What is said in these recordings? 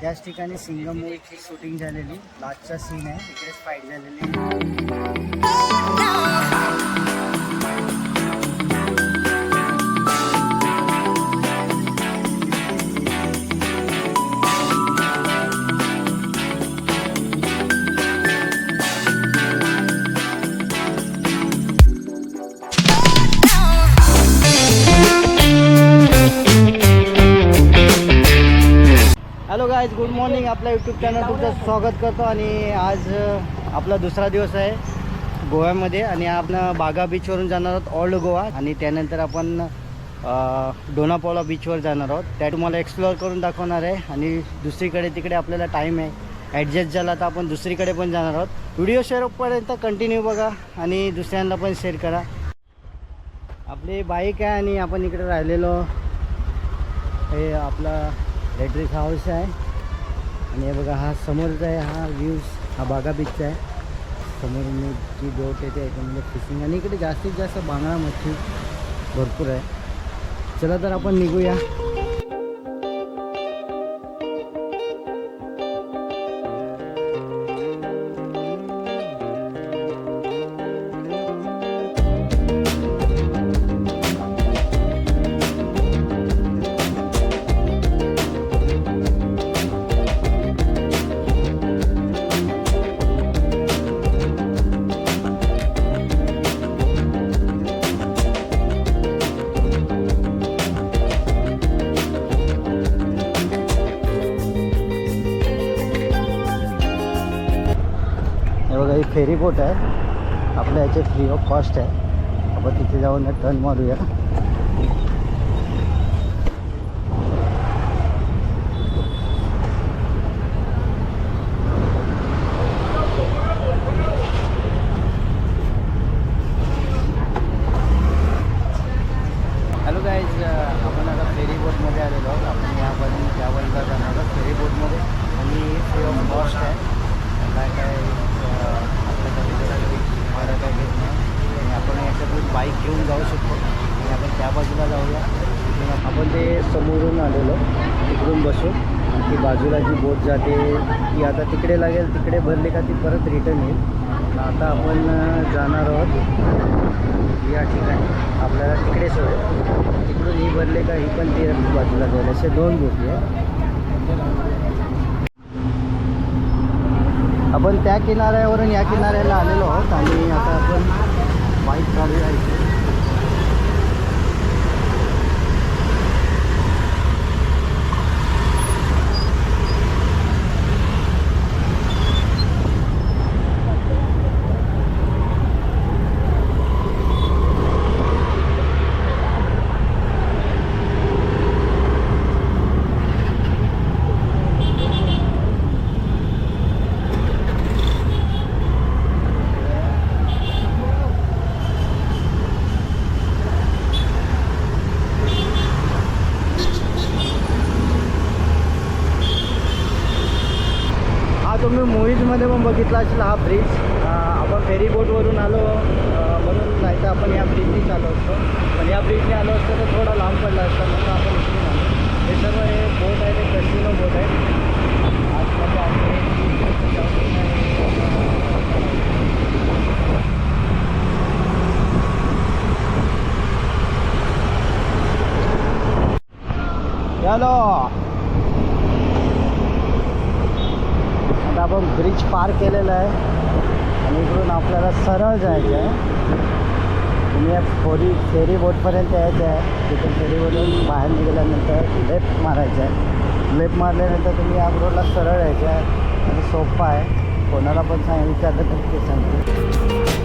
त्याच ठिकाणी सिंगम मूवीची शूटिंग झालेली. लास्टचा सीन आहे. तिकडेच फाईट झालेली. गायज गुड मॉर्निंग आपल्या यूट्यूब चॅनल तुमचं स्वागत करतो आणि आज आपला दुसरा दिवस आहे गोव्यामध्ये आणि आपण बागा बीचवरून जाणार आहोत ओल्ड गोवा आणि त्यानंतर आपण अ, डोनापावला बीचवर जाणार आहोत. त्या तुम्हाला एक्सप्लोअर करून दाखवणार आहे. आणि दुसरीकडे तिकडे आपल्याला टाईम आहे. ॲडजस्ट झाला तर आपण दुसरीकडे पण जाणार आहोत. व्हिडिओ शेअरपर्यंत कंटिन्यू बघा आणि दुसऱ्यांना पण शेअर करा. आपली बाईक आहे आणि आपण इकडे राहिलेलो. हे आपला लेटरिक हाऊस आहे. आणि हे बघा हा समोरचा आहे हा व्ह्यूज हा बागा बीचचा आहे. समोर मी जी बोट येते याच्यामध्ये फिशिंग आणि इकडे जास्तीत जास्त बांगडा मच्छी भरपूर आहे. चला तर आपण निघूया. फेरीबोट आहे. आपल्या याचे फ्री ऑफ कॉस्ट आहे. आपण तिथे जाऊन टर्न मारूया हॅलो गाईज आपण आता फेरी बोटमध्ये आलेलो आहोत आपण यापासून त्यावरला जाणार आहोत फेरी बोटमध्ये आणि फ्री ऑफ कॉस्ट आहे काय काय अं, आपल्याकडे काही भाडं काय घेत नाही आणि आपण याच्यातून बाईक घेऊन जाऊ शकतो आणि आपण त्या बाजूला जाऊया तिथून आपण ते समोरून आलेलो तिकडून बसून. आणि ती बाजूला जी बोट जाते ती आता तिकडे लागेल तिकडे भरली का ती परत रिटर्न येईल. आता आपण जाणार आहोत. या ठिकाणी. आपल्याला तिकडे सोय तिकडून ही भरले का ही पण ती बाजूला जाईल. असे दोन गोष्टी आहे आपण त्या किनाऱ्यावरून या किनाऱ्याला आलेलो आहोत आणि आता आपण बाईक चालूया इथे हा तुम्ही मूवीजमध्ये पण बघितला असेल हा ब्रिज आपण फेरी बोटवरून आलो अं, म्हणून नाही तर आपण या ब्रिजनीच आलो असतो पण या ब्रिजने आलो असतो तर थोडा लांब पडला असता म्हणून आपण इकडून आलो हे सर्व हे बोट आहे ते कसिनो बोट आहे आतमध्ये आतमध्ये चलो आता आपण ब्रिज पार केलेलं आहे. आणि इकडून आपल्याला सरळ जायचं आहे. तुम्ही या फोरी फेरी बोटपर्यंत यायचं आहे. तिथे फेरी बाहेर निघाल्यानंतर लेफ्ट मारायचं आहे. लेफ्ट मारल्यानंतर तुम्ही या रोडला सरळ यायचं आहे. आणि सोपा आहे. कोणाला पण सांग विचारलं तर ते सांगते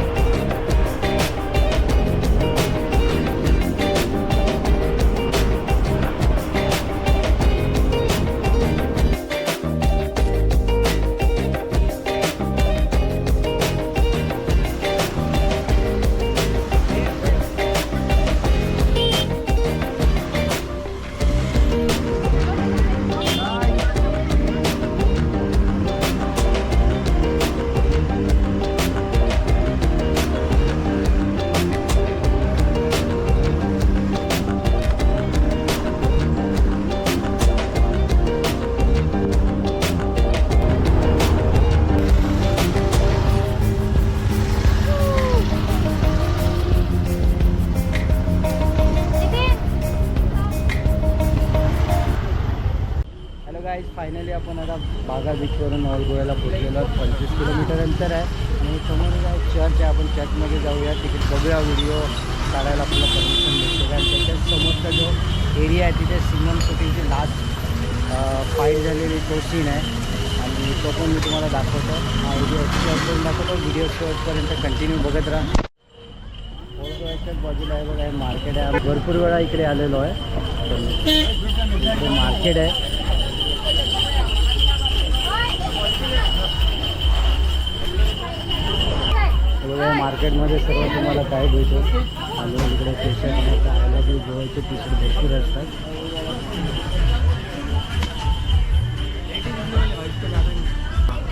फायनली आपण आता बागा बीचवरून ऑल गोव्याला पोहोचलेलो पंचवीस किलोमीटर अंतर आहे. आणि समोर काय चर्च आहे. आपण चर्चमध्ये जाऊया. तिकडे बघूया व्हिडिओ काढायला आपल्याला परमिशन मिळते कारण त्याच्याच समोरचा जो एरिया आहे तिथे सिंगम शूटिंगची लास्ट फाईट झालेली तो सीन आहे. आणि तो पण मी तुम्हाला दाखवतो. हा व्हिडिओ करून दाखवतो. व्हिडिओ शेवटपर्यंत कंटिन्यू बघत राहा. गोव्याच्याच बाजूला आहे बघा हे मार्केट आहे. भरपूर वेळा इकडे आलेलो आहे. मार्केट आहे. या मार्केटमध्ये सर्व तुम्हाला काय भेटतो आणि इकडे टी शर्ट की गोव्याचे टी शर्ट भरपूर असतात.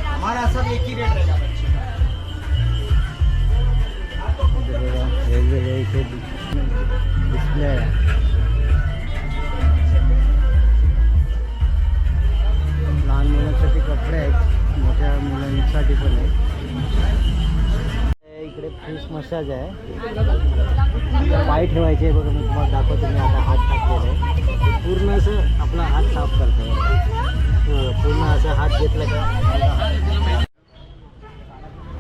हमारा सब एक ही रेट वेगवेगळे इथे डिस्प्ले आहे. फिश मसाज आहे. पाय ठेवायचे बघा मी तुम्हाला दाखवतो मी आता हात टाकलेला आहे. पूर्ण असं आपला हात साफ करतो हो, पूर्ण असं हात घेतला का?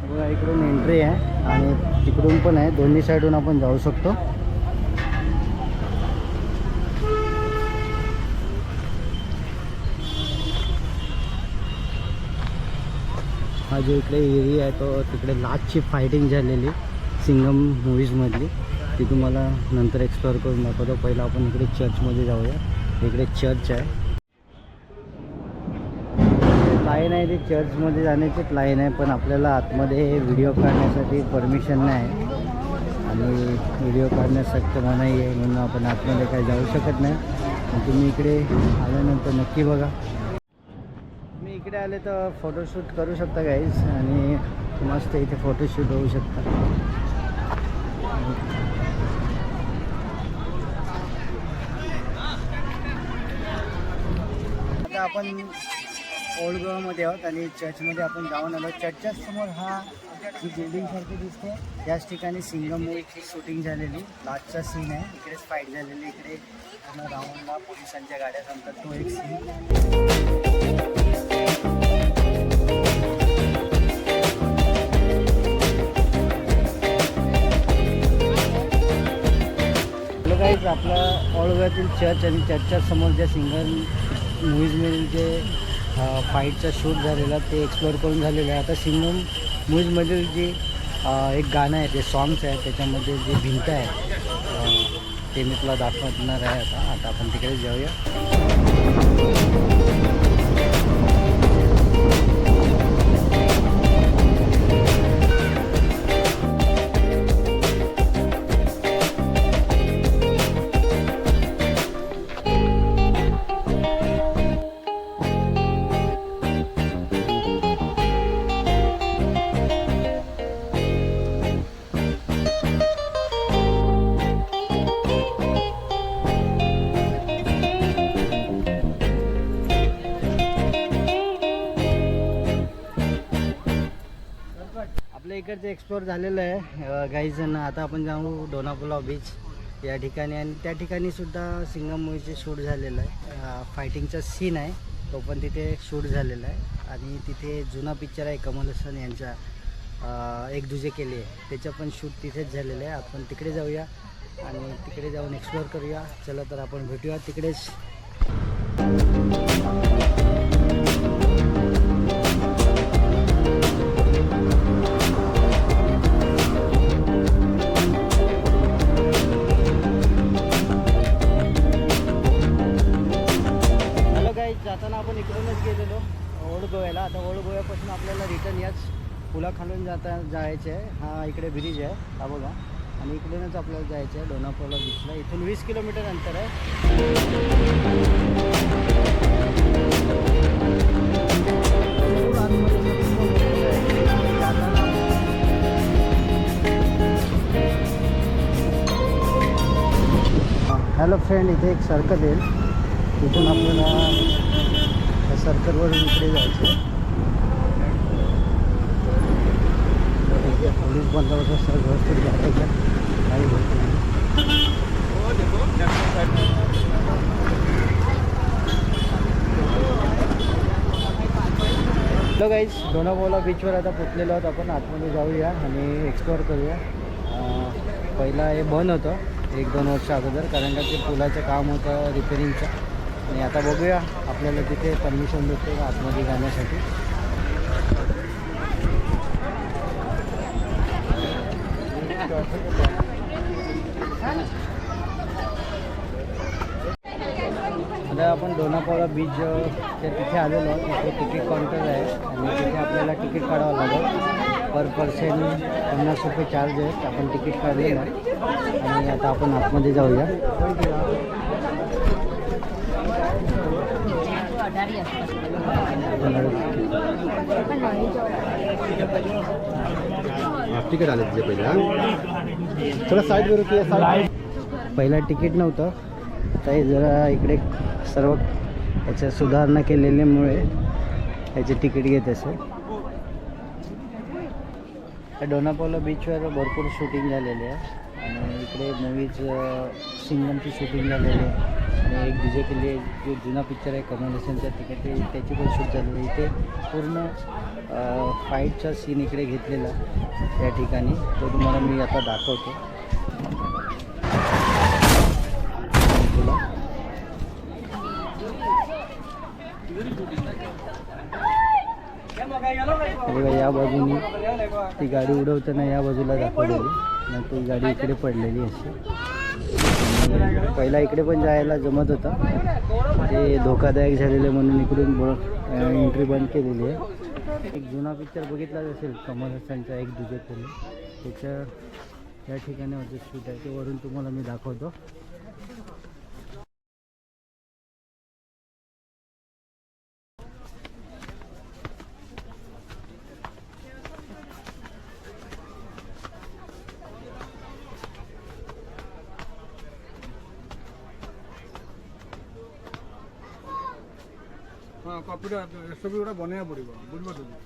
बघा इकडून एंट्री आहे आणि तिकडून पण आहे. दोन्ही साईडून आपण जाऊ शकतो. हा जो इकडे एरिया आहे तो तिकडे लास्टची फायटिंग झालेली. सिंगम मूवीजमधली ती तुम्हाला नंतर एक्सप्लोअर करून दाखवतो. पहिला आपण इकडे चर्चमध्ये जाऊया. इकडे चर्च आहे. लाईन आहे ते चर्चमध्ये जाण्याचीच लाईन आहे पण आपल्याला आतमध्ये व्हिडिओ काढण्यासाठी परमिशन नाही. आणि व्हिडिओ काढण्यासाठी मनाई आहे म्हणून आपण आतमध्ये काही जाऊ शकत नाही. तुम्ही इकडे आल्यानंतर नक्की बघा. तुम्ही इकडे आले तर फोटोशूट करू शकता काहीच आणि मस्त इथे फोटोशूट होऊ शकता आता आपण ओल्ड गोवामध्ये आहोत आणि चर्चमध्ये आपण जाऊन आलो. चर्चच्या समोर हा जी बिल्डिंग दिसते. त्याच ठिकाणी सिंगम मूवीची शूटिंग झालेली. लास्टचा सीन आहे. इकडेच फाईट झालेली. इकडे पूर्ण राऊंडला पोलिसांच्या गाड्या थांबतात. तो एक सीन आपलं काहीच आपलं चर्च आणि चर्चच्या समोर ज्या सिंगल मूवीजमधील जे फाईटचा शूट झालेला ते एक्सप्लोअर करून झालेलं आहे. आता सिंगम मूवीजमधील जे एक गाणं आहे ते सॉंग्स आहे त्याच्यामध्ये जे भिंत आहे ते मी तुला दाखवणार आहे आता. आता आपण तिकडे जाऊया. एक्सप्लोअर झालेलं आहे. गाईजण आता आपण जाऊ डोनापोला बीच या ठिकाणी. आणि त्या ठिकाणी सुद्धा सिंगम मूवीचे शूट झालेलं आहे. फायटिंगचा सीन आहे. तो पण तिथे शूट झालेला आहे. आणि तिथे जुना पिक्चर आहे कमल हसन यांचा. एक दुजे केले. आहे त्याचं पण शूट तिथेच झालेलं आहे. आपण तिकडे जाऊया. आणि तिकडे जाऊन एक्सप्लोअर करूया. चला तर आपण भेटूया तिकडेच. खालून जाता जायचं. आहे हा इकडे ब्रिज आहे. हा बघा. आणि इकडूनच आपल्याला जायचं आहे. डोनापोला बीचला इथून वीस किलोमीटर अंतर आहे. हॅलो फ्रेंड इथे एक सर्कल येईल तिथून आपल्याला त्या सर्कलवरून इकडे जायचं आहे. तर इथे पोलीस बंदोबस्त सर्व व्यवस्थित जातं काही होत नाही. वो देखो बीचवर आता पोचलेलो आहोत. आपण आतमध्ये जाऊया आणि एक्सप्लोअर करूया. पहिला हे बंद होतं एक दोन वर्ष अगोदर कारण का ते पुलाचं काम होतं रिपेरिंगचं आणि आता बघूया आपल्याला तिथे परमिशन भेटते का आतमध्ये जाण्यासाठी. आता आपण दोनापावला बीच त्या तिथे आलेलो तिथे तिकीट काउंटर आहे. आणि तिथे आपल्याला तिकीट काढावं लागेल. पर पर्सन पन्नास रुपये चार्ज आहेत. आपण तिकीट काढलेलं आहे. आणि आता आपण आतमध्ये जाऊया. तिकीट आले तिचे पहिले हा? थोडं साईड पहिला तिकीट नव्हतं. तर जरा इकडे सर्व याच्या सुधारणा केलेल्यामुळे याचे तिकीट घेत असेल या डोनापावला बीचवर भरपूर शूटिंग झालेली आहे. आणि इकडे मूवीज सिंगमची शूटिंग झालेली आहे. आणि एक डी जे केली जो जुना पिक्चर आहे कमल हसनचा तिकडे ते त्याची पण शूट झालेली इथे पूर्ण फाईटचा सीन इकडे घेतलेला त्या ठिकाणी. तो तुम्हाला मी आता दाखवतो. या बाजूनी ती गाडी उडवताना या बाजूला दाखवलेली. आणि ती गाडी इकडे पडलेली अशी. पहिला इकडे पण जायला जमत होतं. ते धोकादायक झालेलं म्हणून इकडून एंट्री बंद केलेली आहे. एक जुना पिक्चर बघितलाच असेल कमल हसनचा एक दुजे तरी. त्याच्या त्या ठिकाणी होतं शूट आहे. ते वरून तुम्हाला मी दाखवतो. ହଁ କପିଟା ଏସବୁ ଗୁଡ଼ା ବନେଇବାକୁ ପଡ଼ିବ ବୁଝିପାରୁଛନ୍ତି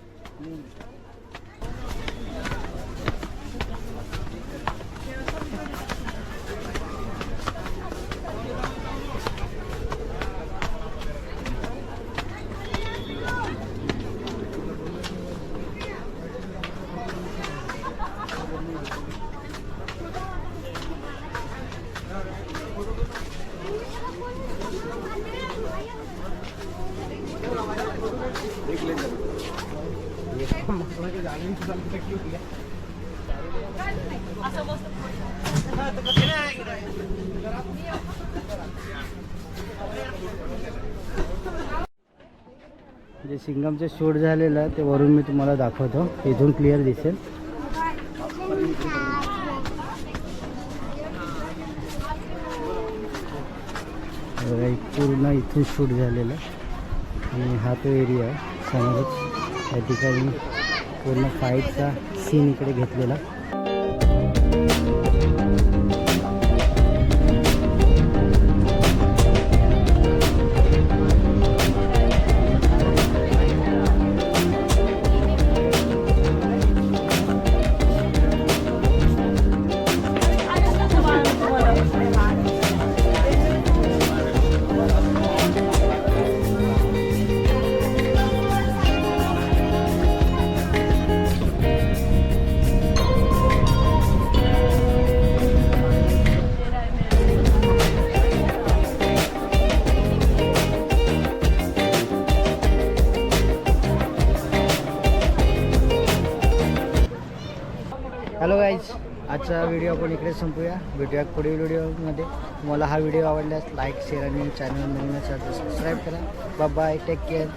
जे सिंगमचं शूट झालेलं आहे ते वरून मी तुम्हाला दाखवतो. इथून क्लिअर दिसेल. एक पूर्ण इथून शूट झालेलं आणि हा तो एरिया आहे समोरच. त्या ठिकाणी पूर्ण फाईटचा सीन इकडे घेतलेला. आपण इकडे संपूया. भेटूया पुढील व्हिडिओमध्ये. तुम्हाला हा व्हिडिओ आवडल्यास लाईक शेअर आणि चॅनल नवीन सबस्क्राईब करा. Bye take care